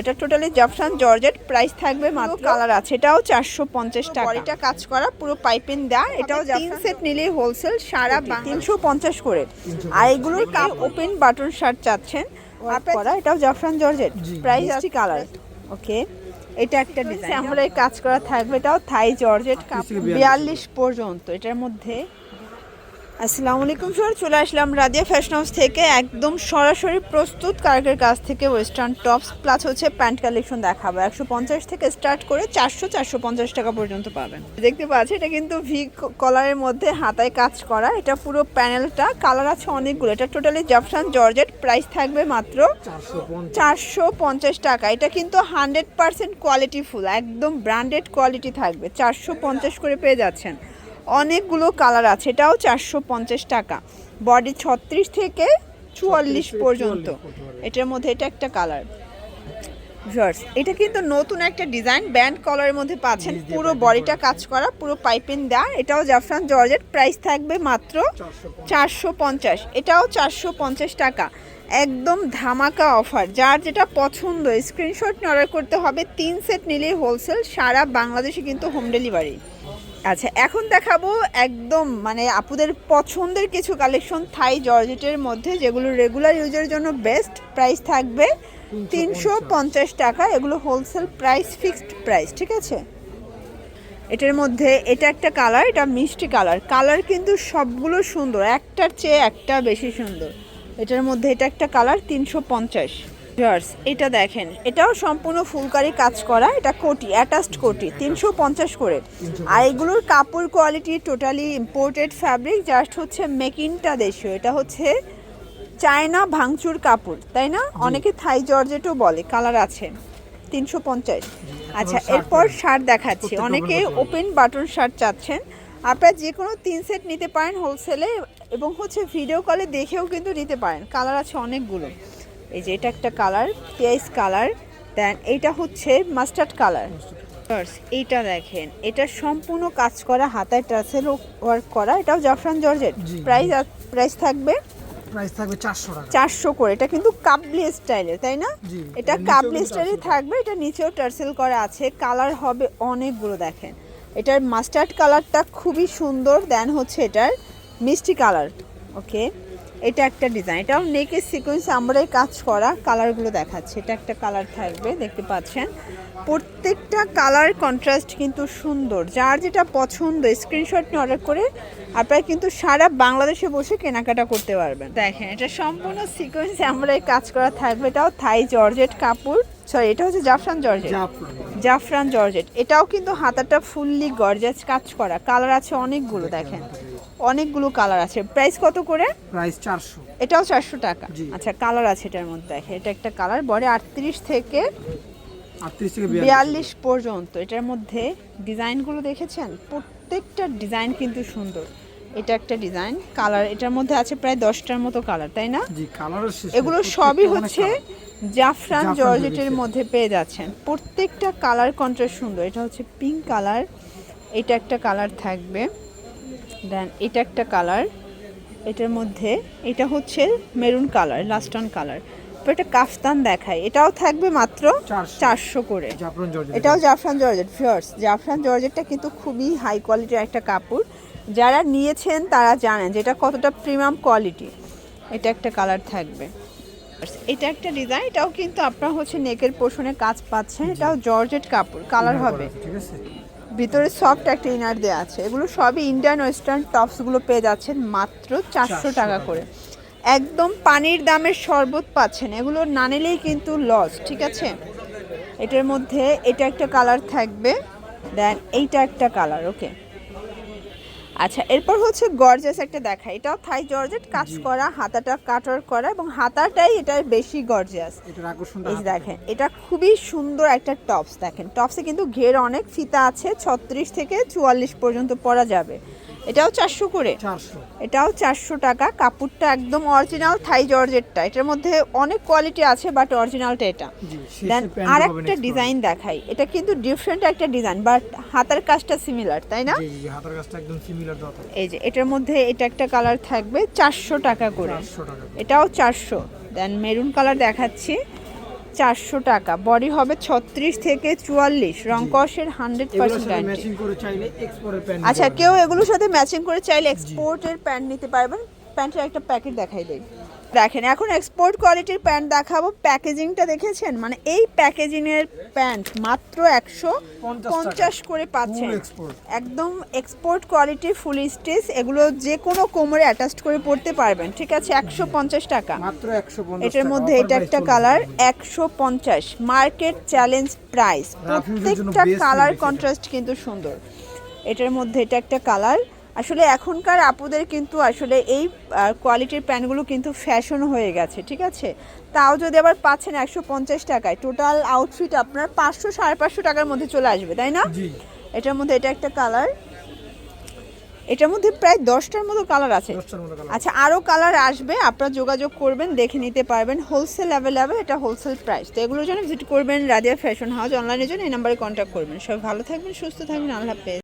এটা টোটালি জাফরান georgette price থাকবে মাত্র কালার আছে এটাও চারশো পঞ্চাশ টাকা। বডিটা কাজ করা পুরো পাইপিং দেওয়া এটাও তিন সেট নিলেই হোলসেল সারা তিনশো পঞ্চাশ করে। আর এগুলোর কাপ ওপেন বাটন শার্ট চাচ্ছেন। করা এটাও জাফরান জর্জেট প্রাইস আছে কালার ওকে এটা একটা ডিজাইন আমরা এই কাজ করা থাকবে এটাও থাই জর্জেট কাপ বিয়াল্লিশ পর্যন্ত এটার মধ্যে আসসালামু আলাইকুম স্যার চলে আসলাম রাদিয়া ফ্যাশন হাউস থেকে। একদম সরাসরি প্রস্তুত কারকের কাছ থেকে ওয়েস্টার্ন টপস প্লাস হচ্ছে প্যান্ট কালেকশন দেখাবো। একশো পঞ্চাশ থেকে স্টার্ট করে চারশো চারশো পঞ্চাশ টাকা পর্যন্ত পাবেন। দেখতে পাচ্ছি এটা কিন্তু ভি কলারের মধ্যে হাতায় কাজ করা। এটা পুরো প্যানেলটা কালার আছে অনেকগুলো। এটা টোটালি জাফরান জর্জেট প্রাইস থাকবে মাত্র চারশো পঞ্চাশ। টাকা। এটা কিন্তু হান্ড্রেড পার্সেন্ট কোয়ালিটি ফুল একদম ব্র্যান্ডেড কোয়ালিটি থাকবে। চারশো পঞ্চাশ করে পেয়ে যাচ্ছেন। অনেকগুলো কালার আছে এটাও চারশো পঞ্চাশ টাকা। বডি ছত্রিশ থেকে চুয়াল্লিশ পর্যন্ত। এটার মধ্যে এটা একটা কালার। ভিউয়ার্স এটা কিন্তু নতুন একটা ডিজাইন ব্যান্ড কলারের মধ্যে পাচ্ছেন। পুরো বডিটা কাজ করা পুরো পাইপিং দেওয়া এটাও জাফরান জর্জেট প্রাইস থাকবে মাত্র চারশো পঞ্চাশ। এটাও চারশো পঞ্চাশ টাকা। একদম ধামাকা অফার। যার যেটা পছন্দ স্ক্রিনশট অর্ডার করতে হবে। তিন সেট নিলেই হোলসেল সারা বাংলাদেশে কিন্তু হোম ডেলিভারি। আচ্ছা এখন দেখাবো একদম মানে আপুদের পছন্দের কিছু কালেকশন থাই জর্জেটের মধ্যে যেগুলো রেগুলার ইউজের জন্য বেস্ট প্রাইস থাকবে। তিনশো পঞ্চাশ টাকা এগুলো হোলসেল প্রাইস ফিক্সড প্রাইস ঠিক আছে? এটার মধ্যে এটা একটা কালার এটা মিষ্টি কালার কালার কিন্তু সবগুলো সুন্দর একটার চেয়ে একটা বেশি সুন্দর। এটার মধ্যে এটা একটা কালার তিনশো পঞ্চাশ। জার্স এটা দেখেন এটাও সম্পূর্ণ ফুলকারি কাজ করা এটা কোটি অ্যাটাচড কোটি তিনশো পঞ্চাশ করে। আর এগুলোর কাপড় quality totally imported fabric just হচ্ছে মেকিংটা দেশীয় এটা হচ্ছে চায়না ভাঙচুর কাপড় তাই না? অনেকে থাই জর্জেটও বলে কালার আছে তিনশো পঞ্চাশ। আচ্ছা এরপর শার্ট দেখাচ্ছি অনেকে ওপেন বাটন শার্ট চাচ্ছেন। আপনারা যে কোনো তিন সেট নিতে পারেন হোলসেলে এবং হচ্ছে ভিডিও কলে দেখেও কিন্তু নিতে পারেন কালার আছে অনেকগুলো। এই যে এটা একটা কালার পেঁয়াজ কালার দেন এইটা হচ্ছে মাস্টার্ড কালার। এইটা দেখেন এটা সম্পূর্ণ কাজ করা হাতায় টাসেল ওয়ার্ক করা এটাও জাফরান জর্জেট প্রাইস প্রাইস থাকবে প্রাইস থাকবে চারশো টাকা। চারশো করে এটা কিন্তু কাবলি স্টাইলের তাই না? এটা কাবলি স্টাইলে থাকবে এটা নিচেও টার্সেল করা আছে কালার হবে অনেকগুলো দেখেন। এটার মাস্টার্ড কালারটা খুবই সুন্দর দেন হচ্ছে এটার মিষ্টি কালার ওকে এটা একটা ডিজাইন এটাও নেকের সিকোয়েন্স আমরাই কাজ করা কালারগুলো দেখাচ্ছে। এটা একটা কালার থাকবে দেখতে পাচ্ছেন। প্রত্যেকটা কালার কন্ট্রাস্ট কিন্তু সুন্দর। যার যেটা পছন্দ স্ক্রিনশট নিয়ে অর্ডার করে আপনারা কিন্তু সারা বাংলাদেশে বসে কেনাকাটা করতে পারবেন। দেখেন এটা সম্পূর্ণ সিকোয়েন্স আমরাই কাজ করা থাকবে। এটাও থাই জর্জেট কাপড়। সরি এটা হচ্ছে জাফরান জর্জেট জাফরান জর্জেট এটাও কিন্তু হাতাটা ফুললি গর্জাস কাজ করা। কালার আছে অনেকগুলো দেখেন। অনেকগুলো কালার আছে। প্রাইস কত করে? প্রাইস চারশো। এটাও চারশো টাকা। আচ্ছা কালার আছে এটার মধ্যে দেখেন এটা একটা কালার। বড় আটত্রিশ থেকে বিয়াল্লিশ। পর্যন্ত। এটার মধ্যে ডিজাইনগুলো দেখেছেন? প্রত্যেকটা ডিজাইন কিন্তু সুন্দর। এটা একটা ডিজাইন কালার। এটার মধ্যে আছে প্রায় দশটার মতো কালার তাই না? এগুলো সবই হচ্ছে জাফরান জর্জেটের। মধ্যে পেয়ে যাচ্ছেন। প্রত্যেকটা কালার কন্ট্রাস্ট সুন্দর। এটা হচ্ছে পিঙ্ক কালার। এটা একটা কালার থাকবে। দেন এটা একটা কালার এটার মধ্যে এটা হচ্ছে মেরুন কালার লাস্টন কালার তো এটা কাফতান দেখায়। এটাও থাকবে মাত্র চারশো। করে। এটাও জাফরান জর্জেট ফিয়ার্স জাফরান জর্জেটটা কিন্তু খুবই হাই কোয়ালিটির একটা কাপড়। যারা নিয়েছেন তারা জানেন যে এটা কতটা প্রিমিয়াম কোয়ালিটি এটা একটা কালার থাকবে। এটা একটা ডিজাইন এটাও কিন্তু আপনার হচ্ছে নেকের পোষণে কাজ পাচ্ছেন। এটাও জর্জেট কাপড় কালার হবে। ঠিক আছে। ভিতরে সফট একটা ইনার দেওয়া আছে। এগুলো সবই ইন্ডিয়ান ওয়েস্টার্ন টপসগুলো পেয়ে যাচ্ছেন মাত্র চারশো টাকা। করে। একদম পানির দামের শরবত পাচ্ছেন। এগুলো না নিলেই কিন্তু লস ঠিক আছে? এটার মধ্যে এটা একটা কালার থাকবে দেন এইটা একটা কালার ওকে আচ্ছা এরপর হচ্ছে গর্জাস একটা দেখা। এটাও থাই জর্জেট কাজ করা হাতাটা কাটার করা এবং হাতাটাই এটার বেশি আকর্ষণটা এই দেখেন এটা খুবই সুন্দর একটা টপস দেখেন। টপসে কিন্তু ঘের অনেক ফিতা আছে ছত্রিশ থেকে চুয়াল্লিশ পর্যন্ত পরা যাবে। এটাও চারশো করে। এটাও চারশো টাকা। কাপড়টা একদম অরিজিনাল থাই জর্জেটটা এটার মধ্যে অনেক কোয়ালিটি আছে বাট অরিজিনালটা এটা। দেন আর একটা ডিজাইন দেখাই। এটা কিন্তু ডিফারেন্ট একটা ডিজাইন বাট হাতার কাজটা সিমিলার তাই না? জি জি কাজটা একদম সিমিলার এই যে এটার মধ্যে এটা একটা কালার থাকবে চারশো টাকা করে। এটাও চারশো। দেন মেরুন কালার দেখাচ্ছি। চারশো টাকা। বডি হবে ছত্রিশ থেকে চুয়াল্লিশ। রংকসের হান্ড্রেড পার্সেন্ট আচ্ছা কেউ এগুলোর সাথে ম্যাচিং করে চাইলে এক্সপোর্টের প্যান্ট নিতে পারবেন। প্যান্টের একটা প্যাকেট দেখাই দেই। দেখেন এখন এক্সপোর্ট কোয়ালিটির প্যান্ট দেখাবো। প্যাকেজিংটা দেখেছেন? মানে এই প্যাকেজিংয়ের প্যান্ট মাত্র একশো পঞ্চাশ করে পাচ্ছেন। একদম এক্সপোর্ট কোয়ালিটি ফুল স্টিচ এগুলো যে কোনো কোমরে অ্যাটাচ করে পড়তে পারবেন ঠিক আছে? একশো পঞ্চাশ টাকা। এটার মধ্যে এটা একটা কালার একশো পঞ্চাশ। মার্কেট চ্যালেঞ্জ প্রাইস প্রত্যেকটা কালার কন্ট্রাস্ট কিন্তু সুন্দর। এটার মধ্যে এটা একটা কালার আসলে এখনকার আপুদের কিন্তু আসলে এই কোয়ালিটির প্যান্টগুলো কিন্তু ফ্যাশন হয়ে গেছে ঠিক আছে? তাও যদি আবার পাচ্ছেন একশো পঞ্চাশ টাকায় টোটাল আউটফিট আপনার পাঁচশো সাড়ে পাঁচশো টাকার মধ্যে চলে আসবে তাই না? এটার মধ্যে এটা একটা কালার এটার মধ্যে প্রায় দশটার মতো কালার আছে। আচ্ছা আরও কালার আসবে আপনারা যোগাযোগ করবেন দেখে নিতে পারবেন। হোলসেল অ্যাভেলেবেল এটা হোলসেল প্রাইস তো এগুলোর জন্য ভিজিট করবেন রাদিয়া ফ্যাশন হাউস অনলাইনের জন্য এই নাম্বারে কন্ট্যাক্ট করবেন। সবাই ভালো থাকবেন সুস্থ থাকবেন আল্লাহ হাফেজ।